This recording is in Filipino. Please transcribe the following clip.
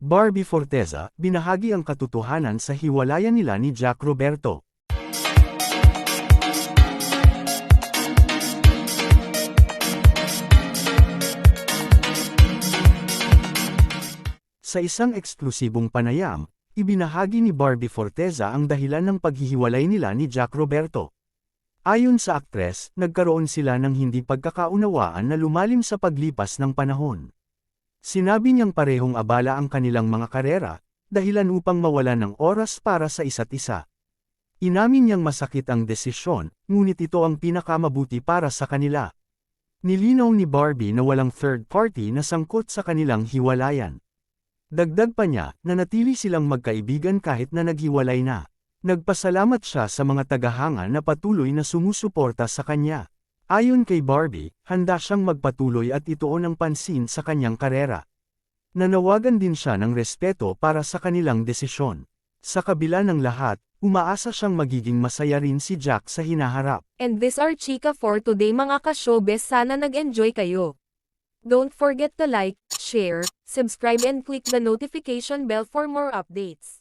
Barbie Forteza, binahagi ang katotohanan sa hiwalayan nila ni Jack Roberto. Sa isang eksklusibong panayam, ibinahagi ni Barbie Forteza ang dahilan ng paghihiwalay nila ni Jack Roberto. Ayon sa aktres, nagkaroon sila ng hindi pagkakaunawaan na lumalim sa paglipas ng panahon. Sinabi niyang parehong abala ang kanilang mga karera, dahilan upang mawala ng oras para sa isa't isa. Inamin niyang masakit ang desisyon, ngunit ito ang pinakamabuti para sa kanila. Nilinaw ni Barbie na walang third party na sangkot sa kanilang hiwalayan. Dagdag pa niya, na natili silang magkaibigan kahit na naghiwalay na. Nagpasalamat siya sa mga tagahanga na patuloy na sumusuporta sa kanya. Ayon kay Barbie, handa siyang magpatuloy at ituon ang pansin sa kanyang karera. Nanawagan din siya ng respeto para sa kanilang desisyon. Sa kabila ng lahat, umaasa siyang magiging masaya rin si Jack sa hinaharap. And this are chika for today mga ka-showbiz sana nag-enjoy kayo. Don't forget to like, share, subscribe and click the notification bell for more updates.